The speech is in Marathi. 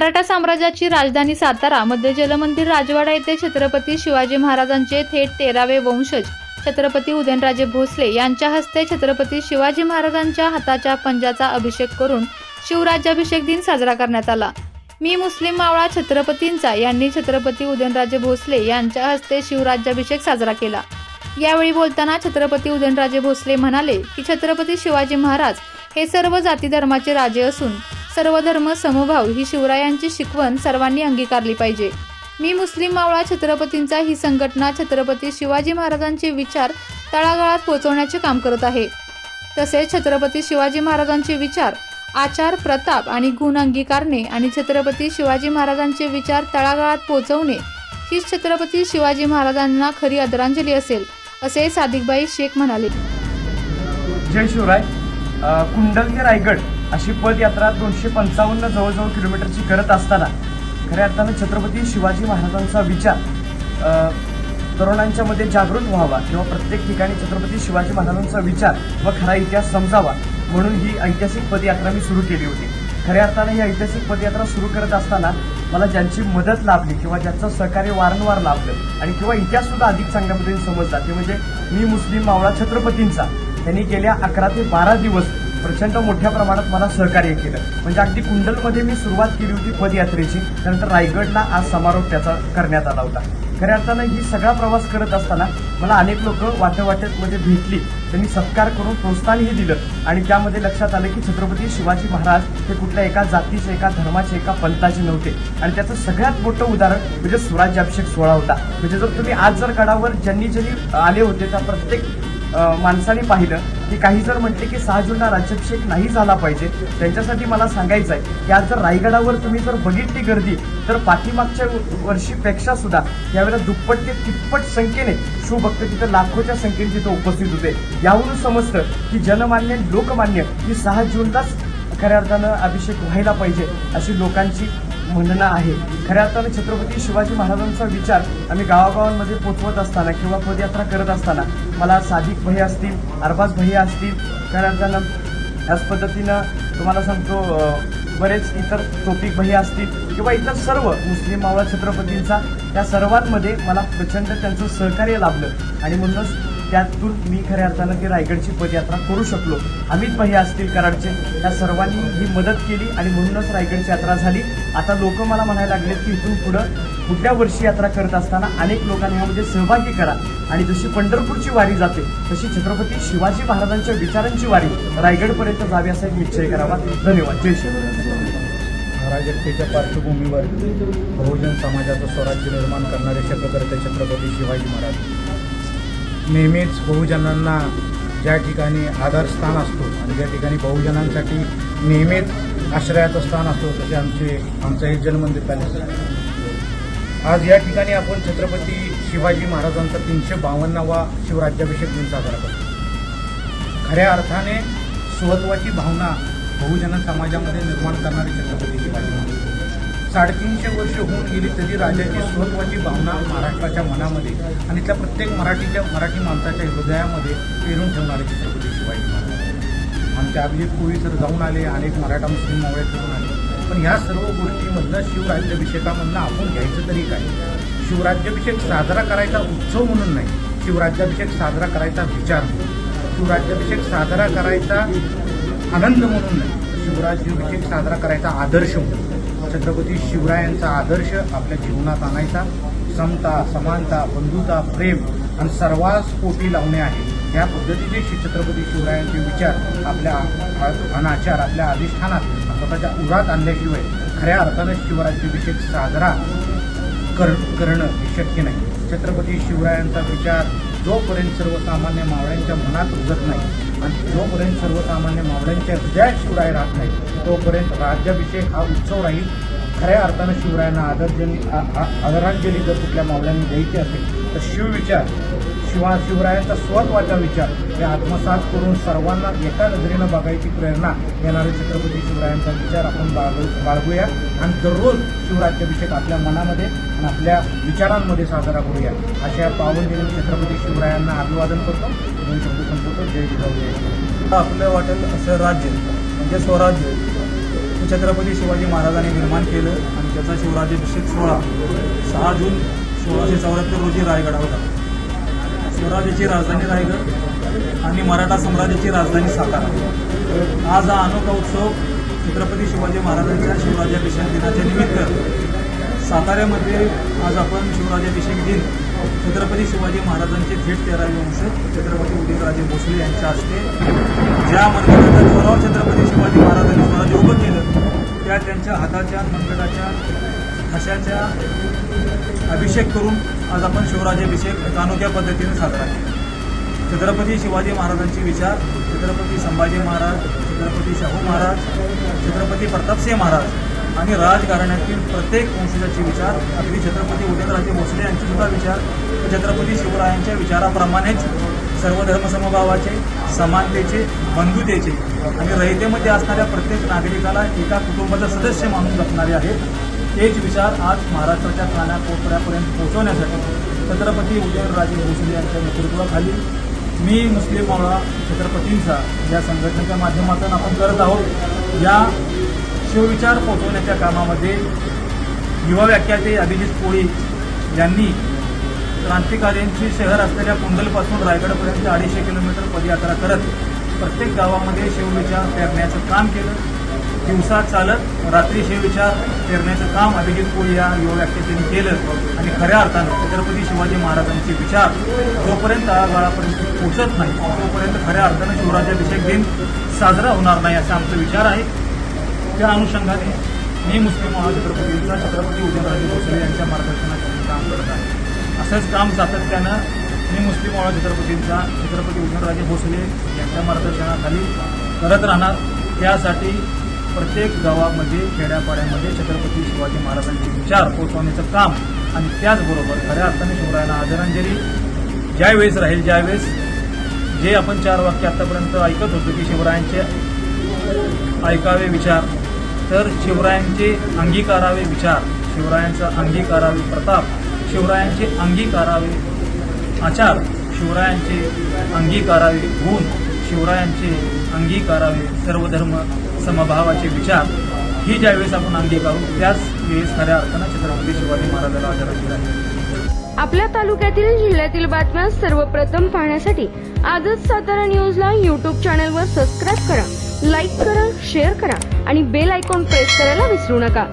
मराठा साम्राज्याची राजधानी सातारा मध्ये जलमंदिर राजवाडा येथे छत्रपती शिवाजी महाराजांचे थेट तेरावे वंशज छत्रपती उदयनराजे भोसले यांच्या हस्ते छत्रपती शिवाजी महाराजांच्या हाताच्या पंजाचा अभिषेक करून शिवराज्याभिषेक दिन साजरा करण्यात आला. मी मुस्लिम मावळा छत्रपतींचा यांनी छत्रपती उदयनराजे भोसले यांच्या हस्ते शिवराज्याभिषेक साजरा केला. यावेळी बोलताना छत्रपती उदयनराजे भोसले म्हणाले की छत्रपती शिवाजी महाराज हे सर्व जाती धर्माचे राजे असून सर्वधर्म समभाव ही शिवरायांची शिकवण सर्वांनी अंगीकारली पाहिजे. मी मुस्लिम मावळा छत्रपतींचा ही संघटना छत्रपती शिवाजी महाराजांचे विचार तळागाळात पोहोचवण्याचे काम करत आहे. तसेच छत्रपती शिवाजी महाराजांचे विचार आचार प्रताप आणि गुण अंगीकारणे आणि छत्रपती शिवाजी महाराजांचे विचार तळागाळात पोहोचवणे हीच छत्रपती शिवाजी महाराजांना खरी आदरांजली असेल असे सादिकबाई शेख म्हणाले. जय शिवराय. अ, रायगड. अशी पदयात्रा दोनशे पंचावन्न जवळजवळ किलोमीटरची करत असताना खऱ्या अर्थानं छत्रपती शिवाजी महाराजांचा विचार तरुणांच्यामध्ये जागृत व्हावा किंवा प्रत्येक ठिकाणी छत्रपती शिवाजी महाराजांचा विचार व खरा इतिहास समजावा म्हणून ही ऐतिहासिक पदयात्रा मी सुरू केली होती. खऱ्या अर्थानं ही ऐतिहासिक पदयात्रा सुरू करत असताना मला ज्यांची मदत लाभली किंवा ज्यांचं सहकार्य वारंवार लाभलं आणि किंवा इतिहाससुद्धा अधिक चांगल्या पद्धतीने समजला ते म्हणजे मी मुस्लिम मावळा छत्रपतींचा त्यांनी गेल्या अकरा ते बारा दिवस प्रचंड मोठ्या प्रमाणात मला सहकार्य केलं. म्हणजे अगदी कुंडलमध्ये मी सुरुवात केली होती पदयात्रेची. त्यानंतर रायगडला आज समारोप त्याचा करण्यात आला होता. खऱ्या अर्थानं ही सगळा प्रवास करत असताना मला अनेक लोक वाटत भेटली. त्यांनी सत्कार करून प्रोत्साहनही दिलं. आणि त्यामध्ये लक्षात आलं की छत्रपती शिवाजी महाराज हे कुठल्या एका जातीचे एका धर्माचे एका पंथाचे नव्हते. आणि त्याचं सगळ्यात मोठं उदाहरण म्हणजे स्वराज्याभिषेक सोहळा होता. म्हणजे जर तुम्ही आज जर गडावर ज्यांनी ज्यांनी आले होते त्या प्रत्येक माणसाने पाहिलं की काही जर म्हटले की सहा जूनला राज्याभिषेक नाही झाला पाहिजे त्यांच्यासाठी मला सांगायचं आहे की आज जर रायगडावर तुम्ही जर बघितली गर्दी तर पाठीमागच्या वर्षीपेक्षा सुद्धा यावेळेला दुप्पट ते तिप्पट संख्येने शिवभक्त तिथं लाखोच्या संख्येने तिथं उपस्थित होते. यावरून समजतं की जनमान्य लोकमान्य ही सहा जूनलाच खऱ्या अर्थानं अभिषेक व्हायला पाहिजे अशी लोकांची म्हणणं आहे. खऱ्या अर्थानं छत्रपती शिवाजी महाराजांचा विचार आम्ही गावागावांमध्ये पोचवत असताना किंवा पदयात्रा करत असताना मला साधिक भैया असतील अरबाज भैया असतील खऱ्या अर्थानं याच पद्धतीनं तुम्हाला सांगतो बरेच इतर टोपिक भैया असतील किंवा इतर सर्व मुस्लिम मावळा छत्रपतींचा या सर्वांमध्ये मला प्रचंड त्यांचं सहकार्य लाभलं. आणि म्हणूनच त्यातून मी खऱ्या अर्थानं ती रायगडची पदयात्रा करू शकलो. अमित भैया असतील कराडचे या सर्वांनी ही मदत केली आणि म्हणूनच रायगडची यात्रा झाली. आता लोक मला म्हणायला लागलेत की इथून पुढं कुठल्या वर्षी यात्रा करत असताना अनेक लोकांनी यामध्ये सहभागी करा. आणि जशी पंढरपूरची वारी जाते तशी छत्रपती शिवाजी महाराजांच्या विचारांची वारी रायगडपर्यंत जावी असा एक निश्चय करावा. धन्यवाद. जय शिवराय पार्श्वभूमीवर बहुजन समाजाचं स्वराज्य निर्माण करणारे छत्रपती छत्रपती शिवाजी महाराज. नेहमीच बहुजनांना ज्या ठिकाणी आदरस्थान असतो आणि ज्या ठिकाणी बहुजनांसाठी नेहमीच आश्रयाचं स्थान असतो तसे आमचे आमचं हे जलमंदिर पॅलेस आहे. आज या ठिकाणी आपण छत्रपती शिवाजी महाराजांचा तीनशे बावन्नावा शिवराज्याभिषेक दिन साजरा करतो खऱ्या अर्थाने स्वत्वाची भावना बहुजन समाजामध्ये निर्माण करणारे छत्रपती शिवाजी महाराज साडेतीनशे वर्ष होऊन गेली तरी राजाची स्वत्वाची भावना महाराष्ट्राच्या मनामध्ये आणि त्या प्रत्येक मराठीच्या मराठी माणसाच्या हृदयामध्ये पेरून ठेवणारे छत्रपती शिवाजी महाराज. आमच्या अभिजित कोळी तर जाऊन आले अनेक मराठा मुस्लिम मावळे करून आले. पण ह्या सर्व गोष्टीमधनं शिवराज्याभिषेकामधनं आपण घ्यायचं तरी काय? शिवराज्याभिषेक साजरा करायचा उत्सव म्हणून नाही शिवराज्याभिषेक साजरा करायचा विचार म्हणून. शिवराज्याभिषेक साजरा करायचा आनंद म्हणून नाही शिवराज्याभिषेक साजरा करायचा आदर्श म्हणून. छत्रपती शिवरायांचा आदर्श आपल्या जीवनात आणायचा. समता समानता बंधुता प्रेम आणि सर्वांस पोटी लावणे आहे. या पद्धतीचे श्री छत्रपती शिवरायांचे विचार आपल्या अनाचार आपल्या अधिष्ठानात स्वतःच्या उरात आणल्याशिवाय खऱ्या अर्थानं शिवराज्याभिषेक साजरा कर करणं शक्य नाही. छत्रपती शिवरायांचा विचार जोपर्यंत सर्वसामान्य मावळ्यांच्या मनात रुजत नाही आणि जोपर्यंत सर्वसामान्य मावळ्यांच्या हृदयात शिवराय राहत नाही तोपर्यंत राज्याभिषेक हा उत्सव राहील. खऱ्या अर्थानं शिवरायांना आदरजली आ- आ- आदरांजली जर कुठल्या मावळ्यांनी द्यायची असेल तर शिवविचार शिवा शिवरायांचा स्वतःचा विचार हे आत्मसात करून सर्वांना एका नजरेनं बघायची प्रेरणा देणारे छत्रपती शिवरायांचा विचार आपण बाळगू बाळगूया. आणि दररोज शिवराज्याभिषेक आपल्या मनामध्ये आणि आपल्या विचारांमध्ये साजरा करूया. अशा पावन दिनी छत्रपती शिवरायांना अभिवादन करतो. दोन शब्द संपवतो. जय जिजाऊ जय आपलं वाटेल असं राज्य म्हणजे स्वराज्य छत्रपती शिवाजी महाराजांनी निर्माण केलं आणि त्याचा शिवराज्याभिषेक सोहळा सहा जून सोळाशे चौऱ्याहत्तर रोजी रायगडावर झाला. स्वराज्याची राजधानी रायगड आणि मराठा साम्राज्याची राजधानी सातारा. आज हा अनोखा उत्सव छत्रपती शिवाजी महाराजांच्या शिवराज्याभिषेक दिनाच्या निमित्त साताऱ्यामध्ये आज आपण शिवराज्याभिषेक दिन छत्रपती शिवाजी महाराजांचे थेट तेरावे वंशज छत्रपती उदयराजे भोसले यांच्या हस्ते ज्या मनगटाच्या जोरावर छत्रपती शिवाजी महाराजांनी स्वराज्य उभं केलं त्या त्यांच्या हाताच्या मनगटाच्या ठशाच्या अभिषेक करून आज आपण शिवराजाभिषेक अनोख्या पद्धतीने साजरा केला. छत्रपती शिवाजी महाराजांचे विचार छत्रपती संभाजी महाराज छत्रपती शाहू महाराज छत्रपती प्रतापसिंह महाराज आणि राजघराण्यातील प्रत्येक वंशजाचे विचार अगदी छत्रपती उदयनराजे भोसले यांचे सुद्धा विचार छत्रपती शिवरायांच्या विचाराप्रमाणेच सर्व धर्मसमभावाचे समानतेचे बंधुतेचे आणि रहितेमध्ये असणाऱ्या प्रत्येक नागरिकाला एका कुटुंबाचा सदस्य मानून जपणारे आहेत. तेच विचार आज महाराष्ट्राच्या कानाकोपऱ्यापर्यंत पोहोचवण्यासाठी छत्रपती उदयनराजे भोसले यांच्या नेतृत्वाखाली मी मुस्लिम मावळा छत्रपतींचा या संघटनेच्या माध्यमातून आपण करत आहोत. या शिवविचार पोहोचवण्याच्या कामामध्ये युवा व्याख्याते अभिजित कोळी यांनी क्रांतिकार्यांची शहर असलेल्या कुंडलपासून रायगडपर्यंत अडीचशे किलोमीटर पदयात्रा करत प्रत्येक गावामध्ये शिवविचार पेरण्याचं काम केलं. दिवसा चालत रात्री शिवविचार पेरण्याचं काम अभिजित कोळी या युवा व्याख्यात्यांनी केलं. आणि खऱ्या अर्थानं छत्रपती शिवाजी महाराजांचे विचार जोपर्यंत तळागाळापर्यंत पोचत नाही तोपर्यंत खऱ्या अर्थानं शिवराज्याभिषेक दिन साजरा होणार नाही असा आमचा विचार आहे. त्या अनुषंगाने मी मुस्लिम महाछत्रपतींचा छत्रपती उदयनराजे भोसले यांच्या मार्गदर्शनाखाली काम करत आहे. असंच काम सातत्यानं मी मुस्लिम महा छत्रपतींचा छत्रपती उदयनराजे भोसले यांच्या मार्गदर्शनाखाली करत राहणार. त्यासाठी प्रत्येक गावामध्ये खेड्यापाड्यामध्ये छत्रपती शिवाजी महाराजांचे विचार पोहोचवण्याचं काम आणि त्याचबरोबर खऱ्या अर्थाने शिवरायांना आदरांजली. ज्यावेळेस राहील ज्यावेळेस जे आपण चार वाक्य आतापर्यंत ऐकत होतो की शिवरायांचे ऐकावे विचार तर शिवरायांचे अंगीकारावे विचार शिवरायांचा अंगीकारावे प्रताप शिवरायांचे अंगीकारावे आचार शिवरायांचे अंगीकारावे गुण शिवरायांचे अंगीकारावे सर्वधर्म समभावाचे विचार ही ज्यावेळेस आपण अंगीकारू त्याच वेळेस खऱ्या अर्थानं छत्रपती शिवाजी महाराजाला आदरांजली आहे. आपल्या तालुक्यातील जिल्ह्यातील बातम्या सर्वप्रथम पाहण्यासाठी आजच सातारा न्यूजला यूट्यूब चॅनलवर सबस्क्राईब करा लाईक करा शेअर करा आणि बेल आयकॉन प्रेस करायला विसरू नका.